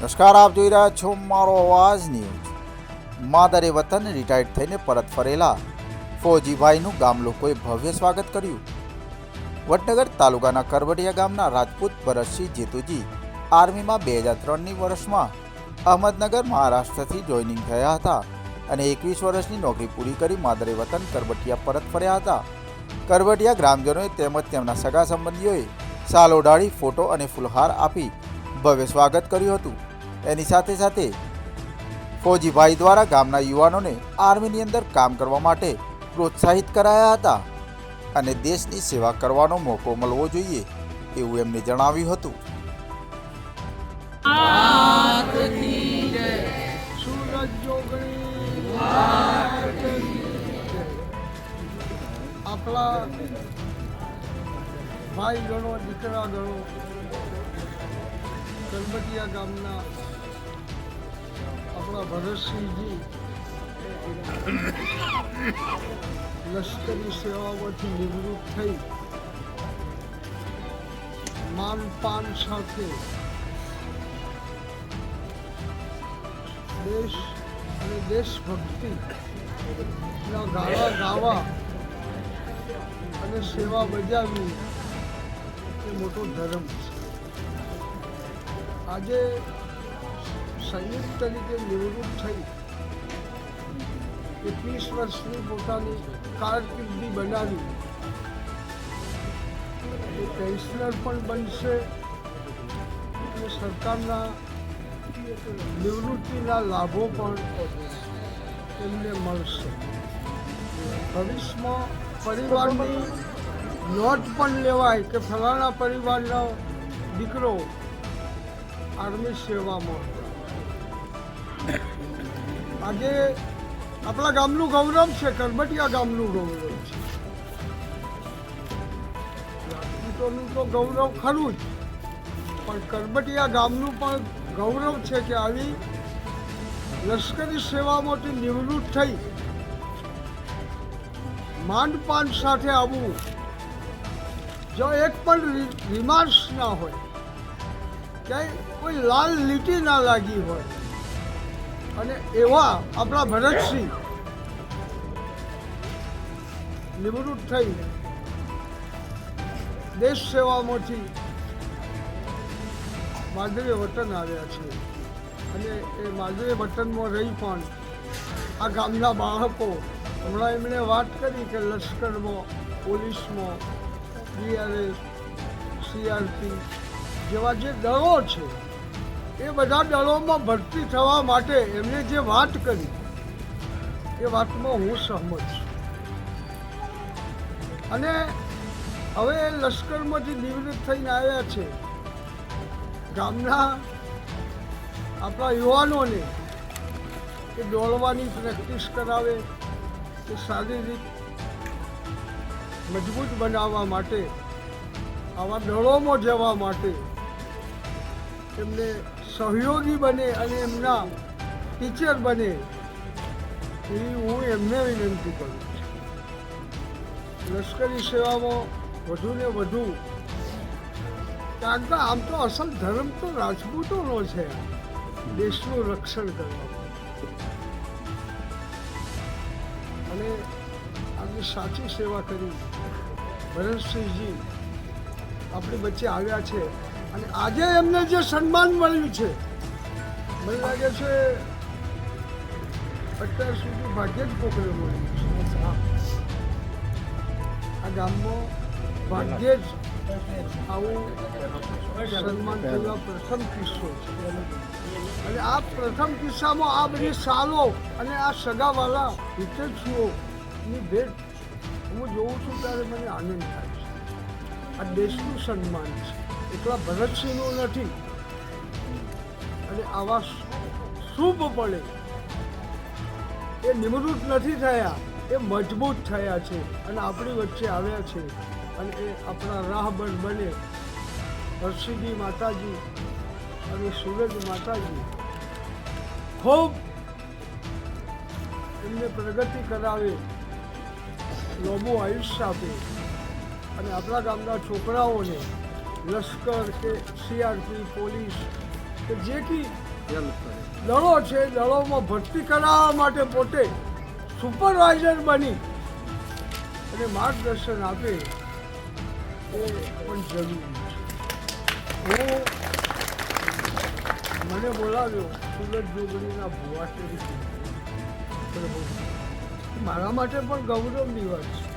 નમસ્કાર, આપ જોઈ રહ્યા છો મારો અવાજ ન્યૂઝ. માદરે વતન રિટાયર્ડ થઈને પરત ફરેલા ફૌજીભાઈનું ગામ લોકોએ ભવ્ય સ્વાગત કર્યું. વડનગર તાલુકાના કરવડિયા ગામના રાજપૂત ભરતસિંહ જેતુજી આર્મીમાં બે હજાર ત્રણની વર્ષમાં અહમદનગર મહારાષ્ટ્રથી જોઈનિંગ થયા હતા અને એકવીસ વર્ષની નોકરી પૂરી કરી માદરે વતન કરવટિયા પરત ફર્યા હતા. કરવટિયા ગ્રામજનોએ તેમજ તેમના સગા સંબંધીઓએ સાલ ઓઢાડી ફોટો અને ફુલહાર આપી ભવ્ય સ્વાગત કર્યું હતું. એની સાથે સાથે ફોજીભાઈ દ્વારા ગામના યુવાનોને આર્મીની અંદર કામ કરવા માટે પ્રોત્સાહિત કરાયા હતા અને દેશની સેવા કરવાનો મોકો મળવો જોઈએ એવું એમને જણાવ્યું હતું. આપણા ભાઈ ગણો દીકરા ગણો ગણપતિયા ગામના આપણા ભરતસિંહજી લશ્કરી સેવામાંથી નિવૃત્ત થઈ માન પાન સાથે દેશ અને દેશભક્તિ ના ગાવા ગાવા અને સેવા બજાવવી એ મોટો ધર્મ છે. આજે સૈનિક તરીકે નિવૃત્ત થઈ એકવીસ વર્ષની પોતાની કારકિર્દી બનાવી. એ પેન્શનર પણ બનશે અને સરકારના નિવૃત્તિના લાભો પણ એમને મળશે. ભવિષ્યમાં પરિવારની નોટ પણ લેવાય કે ફલાણા પરિવારનો દીકરો આર્મી સેવામાં આજે આપણા ગામનું ગૌરવ છે કરબટિયા ગામનું ગૌરવ છે. રાજપૂતોનું તો ગૌરવ ખરું જ, પણ કરબટિયા ગામનું પણ ગૌરવ છે કે આવી લશ્કરી સેવામાંથી નિવૃત્ત થઈ માંડપાન સાથે આવવું જો એક પણ રિમાર્શ ના હોય, ક્યાંય કોઈ લાલ લીટી ના લાગી હોય અને એવા આપણા ભરતસિંહ. નિવૃત્ત થઈ દેશ સેવામાંથી માધવે વતન આવ્યા છે. અને એ માધવે વતનમાં રહી પણ આ ગામના બાળકો, હમણાં એમણે વાત કરી કે લશ્કરમાં, પોલીસમાં બીઆરએસ સીઆરપી જેવા જે દળો છે એ બધા દળોમાં ભરતી થવા માટે એમણે જે વાત કરી, એ વાતમાં હું સહમત છું. અને હવે લશ્કરમાંથી નિવૃત્ત થઈને આવ્યા છે, ગામના આપણા યુવાનોને એ દોડવાની પ્રેક્ટિસ કરાવે, એ શારીરિક મજબૂત બનાવવા માટે, આવા દળોમાં જવા માટે એમને સહયોગી બને અને એમના ટીચર બને, એવી હું એમને વિનંતી કરું છું. લશ્કરી સેવામાં વધુ ને વધુ. કારણ કે આમ તો અસલ ધર્મ તો રાજપૂતોનો છે. દેશનું રક્ષણ કરવા અને આજે સાચી સેવા કરી. ભરતસિંહજી, આપણી વચ્ચે આવ્યા છે. અને આજે એમને જે સન્માન મળ્યું છે, મને લાગે છે અત્યાર સુધી ભાગ્યે જ કોકરે મળ્યું આ ગામમાં ભાગ્યે જ આવું સન્માન થયેલો પ્રથમ કિસ્સો છે. અને આ પ્રથમ કિસ્સામાં આ બધી સાલો અને આ સગાવાલા હિતેશીઓની ભેટ હું જોઉં છું ત્યારે મને આનંદ થાય છે. આ દેશનું સન્માન છે. એકલા ભરતસિંહનું નથી. અને આવા શુભ પડે એ નિવૃત્ત નથી થયા, એ મજબૂત થયા છે અને આપણી વચ્ચે આવ્યા છે અને એ આપણા રાહબર બને. હર્ષિદી માતાજી અને સુરજ માતાજી ખૂબ એમને પ્રગતિ કરાવે, લોબો આયુષ્ય આપે. અને આપણા ગામના છોકરાઓને લશ્કર કે સીઆરપી પોલીસ કે જે કી દળો છે દળોમાં ભરતી કરાવવા માટે પોતે સુપરવાઇઝર બની અને માર્ગદર્શન આપે એ પણ જરૂરી છે. હું મને બોલાવ્યો સુરત જોગણીના ભુવા તરીકે. મારા માટે પણ ગૌરવની વાત છે.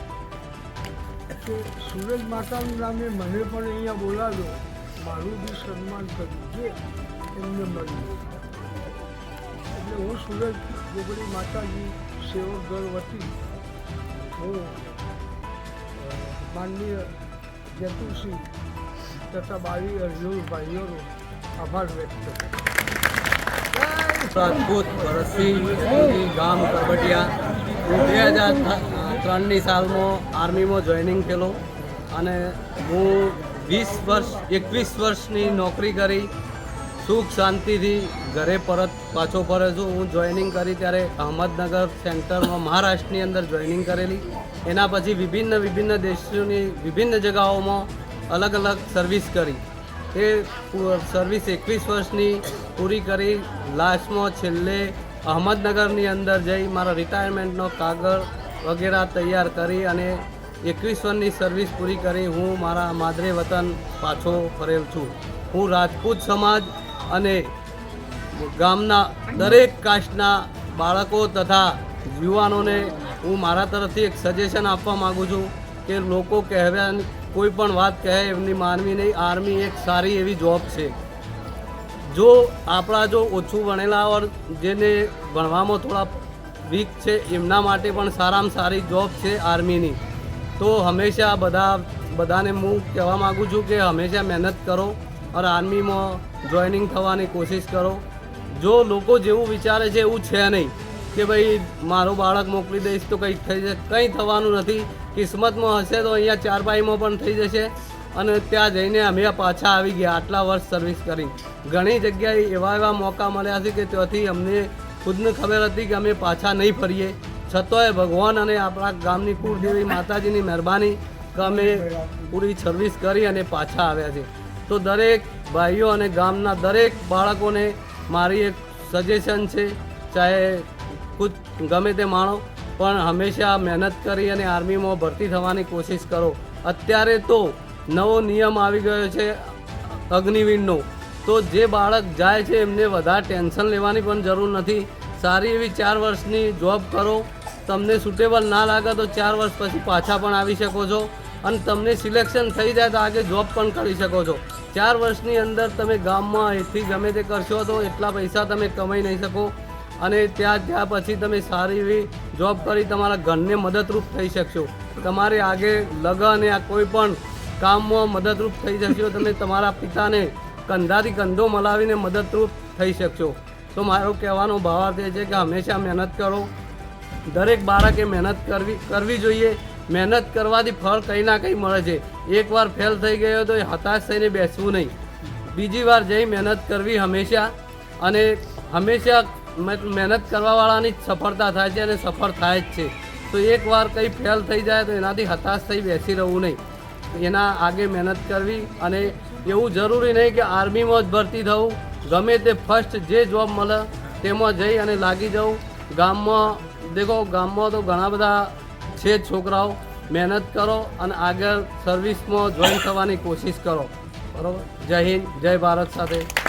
કે સુરજ માતાનું નામે મને પણ અહીંયા બોલાવ્યો. મારું બી સન્માન કર્યું છે. એમને મળ્યું. એટલે હું સુરજ ગોગડી માતાજી સેવક દળ વતી હું માનનીય જતુસિંહ તથા બાવી અર્જુન ભાઈઓનો આભાર વ્યક્ત કરું રાજપૂત ભરતસિંહ ગામ કરબટિયા હું બે હજાર ત્રણની સાલમાં આર્મીમાં જોઈનિંગ થયેલો અને હું વીસ વર્ષ, એકવીસ વર્ષની નોકરી કરી, સુખ શાંતિથી ઘરે પરત પાછો ફર્યો છું. હું જોઈનિંગ કરી ત્યારે અહમદનગર સેન્ટરમાં મહારાષ્ટ્રની અંદર જોઈનિંગ કરેલી. એના પછી વિભિન્ન વિભિન્ન દેશોની, વિભિન્ન જગાઓમાં અલગ અલગ સર્વિસ કરી. એ સર્વિસ એકવીસ વર્ષની પૂરી કરી. લાસ્ટમાં છેલ્લે અહમદનગરની અંદર જઈ મારા રિટાયરમેન્ટનો કાગળ વગેરે તૈયાર કરી અને એકવીસ વર્ષની સર્વિસ પૂરી કરી. હું મારા માદરે વતન પાછો ફરેલ છું. હું રાજપૂત સમાજ અને ગામના દરેક કાસ્ટના બાળકો તથા યુવાનોને હું મારા તરફથી એક સજેશન આપવા માગું છું કે લોકો કહેવાની કોઈ પણ વાત કહે એમની માનવી નહીં. આર્મી એક સારી એવી જોબ છે. જો આપણા જો ઓછું ભણેલા ઓર જેને ભણવામાં થોડા વીક છે, એમના માટે પણ સારામાં સારી જોબ છે આર્મીની. તો હંમેશા બધા, બધાને હું કહેવા માગું છું કે હંમેશા મહેનત કરો અને આર્મીમાં જોઈનિંગ થવાની કોશિશ કરો. જો લોકો જેવું વિચારે છે, એવું છે નહીં કે ભાઈ મારું બાળક મોકલી દઈશ તો કંઈક થઈ જશે. કંઈ થવાનું નથી. કિસ્મતમાં હશે તો અહીંયા ચારપાઈમાં પણ થઈ જશે અને ત્યાં જઈને અમે પાછા આવી ગયા આટલા વર્ષ સર્વિસ કરી. ઘણી જગ્યાએ એવા એવા મોકા મળ્યા છે કે ત્યાંથી અમને ખુદને ખબર હતી કે અમે પાછા નહીં ફરીએ. છતાંય ભગવાન અને આપણા ગામની કુળદેવી માતાજીની મહેરબાની કે અમે પૂરી સર્વિસ કરી અને પાછા આવ્યા છે તો દરેક ભાઈઓ અને ગામના દરેક બાળકોને મારી એક સજેશન છે, ચાહે ખુદ ગમે તે માણો, પણ હંમેશા મહેનત કરી અને આર્મીમાં ભરતી થવાની કોશિશ કરો. અત્યારે તો નવો નિયમ આવી ગયો છે અગ્નિવીરનો. તો જે બાળક જાય છે, એમને વધારે ટેન્શન લેવાની પણ જરૂર નથી. સારી એવી ચાર વર્ષની જોબ કરો. તમને સુટેબલ ના લાગે તો ચાર વર્ષ પછી પાછા પણ આવી શકો છો. અને તમને સિલેક્શન થઈ જાય તો આગળ જોબ પણ કરી શકો છો. ચાર વર્ષની અંદર તમે ગામમાં એથી ગમે તે કરશો તો એટલા પૈસા તમે કમાઈ નહીં શકો. અને ત્યાં ત્યાં પછી તમે સારી એવી જોબ કરી તમારા ઘરને મદદરૂપ થઈ શકશો. તમારે આગે લગન યા કોઈ પણ કામમાં મદદરૂપ થઈ શકશો તમે તમારા પિતાને કંધાથી કંધો મલાવીને મદદરૂપ થઈ શકશો. તો મારો કહેવાનો ભાવાર્થ એ છે કે હંમેશા મહેનત કરો. દરેક બાળકે મહેનત કરવી કરવી જોઈએ. મહેનત કરવાથી ફળ કંઈ ના કંઈ મળે છે. એકવાર ફેલ થઈ ગયો તો એ હતાશ થઈને બેસવું નહીં. બીજી વાર જઈ મહેનત કરવી હંમેશા અને હંમેશા મહેનત કરવાવાળાની જ સફળતા થાય છે અને સફળ થાય જ છે. તો એકવાર કંઈ ફેલ થઈ જાય તો એનાથી હતાશ થઈ બેસી રહેવું નહીં. એના આગે મહેનત કરવી અને એવું જરૂરી નહીં કે આર્મીમાં જ ભરતી થવું. ગમે તે ફર્સ્ટ જે જોબ મળે, તેમાં જઈ અને લાગી જવું. ગામમાં, દેખો, ગામમાં તો ઘણા બધા છે છોકરાઓ. મહેનત કરો અને આગળ સર્વિસમાં જોઈન થવાની કોશિશ કરો. બરાબર? જય હિન્દ, જય ભારત સાથે.